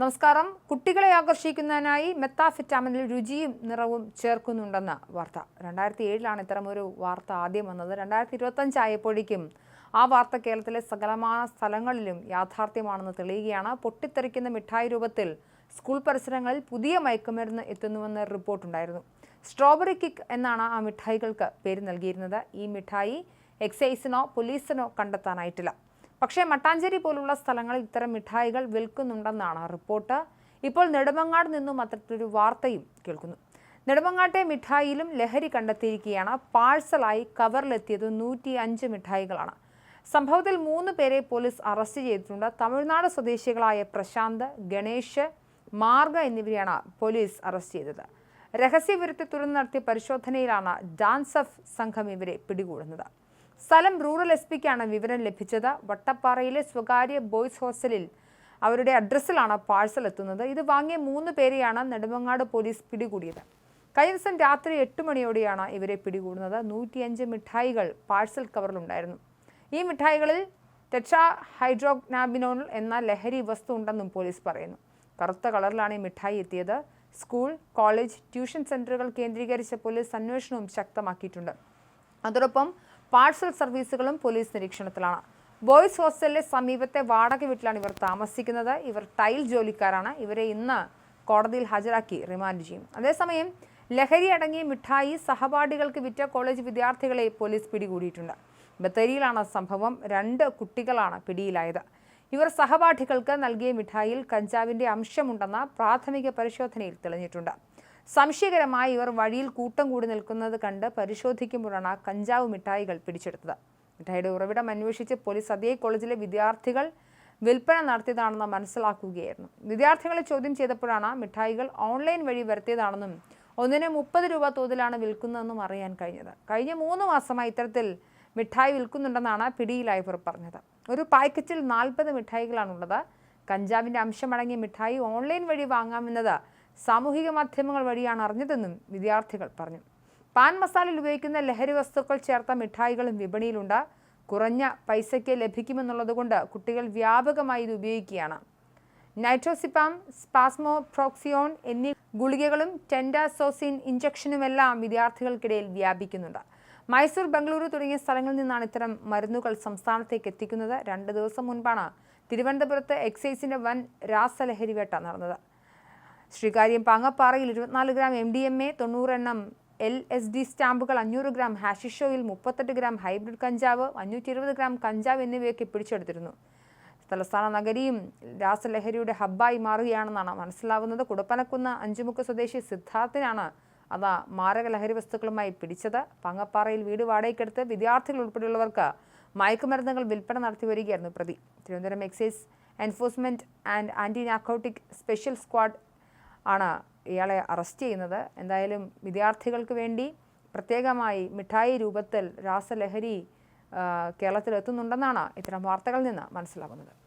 നമസ്കാരം. കുട്ടികളെ ആകർഷിക്കുന്നതിനായി മെത്താഫിറ്റാമിനിൽ രുചിയും നിറവും ചേർക്കുന്നുണ്ടെന്ന വാർത്ത. രണ്ടായിരത്തി ഏഴിലാണ് ഇത്തരമൊരു വാർത്ത ആദ്യം വന്നത്. രണ്ടായിരത്തി ഇരുപത്തഞ്ച് ആയപ്പോഴേക്കും ആ വാർത്ത കേരളത്തിലെ സകലമായ സ്ഥലങ്ങളിലും യാഥാർത്ഥ്യമാണെന്ന് തെളിയുകയാണ്. പൊട്ടിത്തെറിക്കുന്ന മിഠായി രൂപത്തിൽ സ്കൂൾ പരിസരങ്ങളിൽ പുതിയ മയക്കുമരുന്ന് എത്തുന്നുവെന്ന് റിപ്പോർട്ടുണ്ടായിരുന്നു. സ്ട്രോബെറി കിക്ക് എന്നാണ് ആ മിഠായികൾക്ക് പേര് നൽകിയിരുന്നത്. ഈ മിഠായി എക്സൈസിനോ പോലീസിനോ കണ്ടെത്താനായിട്ടില്ല. പക്ഷേ മട്ടാഞ്ചേരി പോലുള്ള സ്ഥലങ്ങളിൽ ഇത്തരം മിഠായികൾ വിൽക്കുന്നുണ്ടെന്നാണ് റിപ്പോർട്ട്. ഇപ്പോൾ നെടുമങ്ങാട് നിന്നും അത്തരത്തിലൊരു വാർത്തയും കേൾക്കുന്നു. നെടുമങ്ങാട്ടെ മിഠായിയിലും ലഹരി കണ്ടെത്തിയിരിക്കുകയാണ്. പാഴ്സലായി കവറിലെത്തിയത് നൂറ്റി അഞ്ച് മിഠായികളാണ്. സംഭവത്തിൽ മൂന്ന് പേരെ പോലീസ് അറസ്റ്റ് ചെയ്തിട്ടുണ്ട്. തമിഴ്നാട് സ്വദേശികളായ പ്രശാന്ത് ഗണേഷ് മാർഗ എന്നിവരെയാണ് പോലീസ് അറസ്റ്റ് ചെയ്തത്. രഹസ്യവിവരത്തെ തുടർന്ന് നടത്തിയ പരിശോധനയിലാണ് ഡാൻസഫ് സംഘം ഇവരെ പിടികൂടുന്നത്. സ്ഥലം റൂറൽ എസ് പിക്കാണ് വിവരം ലഭിച്ചത്. വട്ടപ്പാറയിലെ സ്വകാര്യ ബോയ്സ് ഹോസ്റ്റലിൽ അവരുടെ അഡ്രസ്സിലാണ് പാഴ്സൽ എത്തുന്നത്. ഇത് വാങ്ങിയ മൂന്ന് പേരെയാണ് നെടുമങ്ങാട് പോലീസ് പിടികൂടിയത്. കഴിഞ്ഞ ദിവസം രാത്രി എട്ട് മണിയോടെയാണ് ഇവരെ പിടികൂടുന്നത്. നൂറ്റിയഞ്ച് മിഠായികൾ പാഴ്സൽ കവറിലുണ്ടായിരുന്നു. ഈ മിഠായികളിൽ ടെട്രാ ഹൈഡ്രോഗ്നാബിനോൾ എന്ന ലഹരി വസ്തു ഉണ്ടെന്നും പോലീസ് പറയുന്നു. കറുത്ത കളറിലാണ് ഈ മിഠായി എത്തിയത്. സ്കൂൾ കോളേജ് ട്യൂഷൻ സെന്ററുകൾ കേന്ദ്രീകരിച്ച പോലീസ് അന്വേഷണവും ശക്തമാക്കിയിട്ടുണ്ട്. അതോടൊപ്പം പാഴ്സൽ സർവീസുകളും പോലീസ് നിരീക്ഷണത്തിലാണ്. ബോയ്സ് ഹോസ്റ്റലിലെ സമീപത്തെ വാടക വീട്ടിലാണ് ഇവർ താമസിക്കുന്നത്. ഇവർ ടൈൽ ജോലിക്കാരാണ്. ഇവരെ ഇന്ന് കോടതിയിൽ ഹാജരാക്കി റിമാൻഡ് ചെയ്യും. അതേസമയം ലഹരി അടങ്ങിയ മിഠായി സഹപാഠികൾക്ക് വിറ്റ കോളേജ് വിദ്യാർത്ഥികളെ പോലീസ് പിടികൂടിയിട്ടുണ്ട്. ബത്തേരിയിലാണ് സംഭവം. രണ്ട് കുട്ടികളാണ് പിടിയിലായത്. ഇവർ സഹപാഠികൾക്ക് നൽകിയ മിഠായിയിൽ കഞ്ചാവിന്റെ അംശമുണ്ടെന്ന പ്രാഥമിക പരിശോധനയിൽ തെളിഞ്ഞിട്ടുണ്ട്. സംശയകരമായി ഇവർ വഴിയിൽ കൂട്ടം കൂടി നിൽക്കുന്നത് കണ്ട് പരിശോധിക്കുമ്പോഴാണ് കഞ്ചാവ് മിഠായികൾ പിടിച്ചെടുത്തത്. മിഠായിയുടെ ഉറവിടം അന്വേഷിച്ച് പോലീസ് അതേ കോളേജിലെ വിദ്യാർത്ഥികൾ വിൽപ്പന നടത്തിയതാണെന്ന് മനസ്സിലാക്കുകയായിരുന്നു. വിദ്യാർത്ഥികളെ ചോദ്യം ചെയ്തപ്പോഴാണ് മിഠായികൾ ഓൺലൈൻ വഴി വരുത്തിയതാണെന്നും ഒന്നിന് മുപ്പത് രൂപ തോതിലാണ് വിൽക്കുന്നതെന്നും അറിയാൻ കഴിഞ്ഞത്. കഴിഞ്ഞ മൂന്ന് മാസമായി ഇത്തരത്തിൽ മിഠായി വിൽക്കുന്നുണ്ടെന്നാണ് പിടിയിലായവർ പറഞ്ഞത്. ഒരു പാക്കറ്റിൽ നാൽപ്പത് മിഠായികളാണുള്ളത്. കഞ്ചാവിന്റെ അംശമടങ്ങിയ മിഠായി ഓൺലൈൻ വഴി വാങ്ങാമെന്നത് സാമൂഹിക മാധ്യമങ്ങൾ വഴിയാണ് അറിഞ്ഞതെന്നും വിദ്യാർത്ഥികൾ പറഞ്ഞു. പാൻ മസാലയിൽ ഉപയോഗിക്കുന്ന ലഹരി വസ്തുക്കൾ ചേർത്ത മിഠായികളും വിപണിയിലുണ്ട്. കുറഞ്ഞ പൈസയ്ക്ക് ലഭിക്കുമെന്നുള്ളതുകൊണ്ട് കുട്ടികൾ വ്യാപകമായി ഇത് ഉപയോഗിക്കുകയാണ്. നൈട്രോസിപ്പാം സ്പാസ്മോപ്രോക്സിയോൺ എന്നീ ഗുളികകളും ടെൻഡാസോസിൻ ഇഞ്ചക്ഷനുമെല്ലാം വിദ്യാർത്ഥികൾക്കിടയിൽ വ്യാപിക്കുന്നുണ്ട്. മൈസൂർ ബംഗളൂരു തുടങ്ങിയ സ്ഥലങ്ങളിൽ നിന്നാണ് ഇത്തരം മരുന്നുകൾ സംസ്ഥാനത്തേക്ക് എത്തിക്കുന്നത്. രണ്ട് ദിവസം മുൻപാണ് തിരുവനന്തപുരത്ത് എക്സൈസിന്റെ വൻ രാസലഹരി വേട്ട നടന്നത്. ശ്രീകാര്യം പാങ്ങപ്പാറയിൽ ഇരുപത്തിനാല് gram M D M A തൊണ്ണൂറെണ്ണം L S D സ്റ്റാമ്പുകൾ അഞ്ഞൂറ് ഗ്രാം ഹാഷിഷോയിൽ മുപ്പത്തെട്ട് ഗ്രാം ഹൈബ്രിഡ് കഞ്ചാവ് അഞ്ഞൂറ്റി ഇരുപത് ഗ്രാം കഞ്ചാവ് എന്നിവയൊക്കെ പിടിച്ചെടുത്തിരുന്നു. തലസ്ഥാന നഗരിയും രാസലഹരിയുടെ ഹബ്ബായി മാറുകയാണെന്നാണ് മനസ്സിലാവുന്നത്. കുടപ്പനക്കുന്ന് അഞ്ചുമുക്ക് സ്വദേശി സിദ്ധാർത്ഥിനാണ് അതാ മാരക ലഹരി വസ്തുക്കളുമായി പിടിച്ചത്. പാങ്ങപ്പാറയിൽ വീട് വാടകയ്ക്കെടുത്ത് വിദ്യാർത്ഥികൾ ഉൾപ്പെടെയുള്ളവർക്ക് മയക്കുമരുന്നുകൾ വിൽപ്പന നടത്തി വരികയായിരുന്നു പ്രതി. Thiruvananthapuram excise enforcement and anti narcotic special squad ആണ് ഇയാളെ അറസ്റ്റ് ചെയ്യുന്നത്. എന്തായാലും വിദ്യാർത്ഥികൾക്ക് വേണ്ടി പ്രത്യേകമായി മിഠായി രൂപത്തിൽ രാസലഹരി കേരളത്തിൽ എത്തുന്നുണ്ടെന്നാണ് ഇത്തരം വാർത്തകളിൽ നിന്ന് മനസ്സിലാകുന്നത്.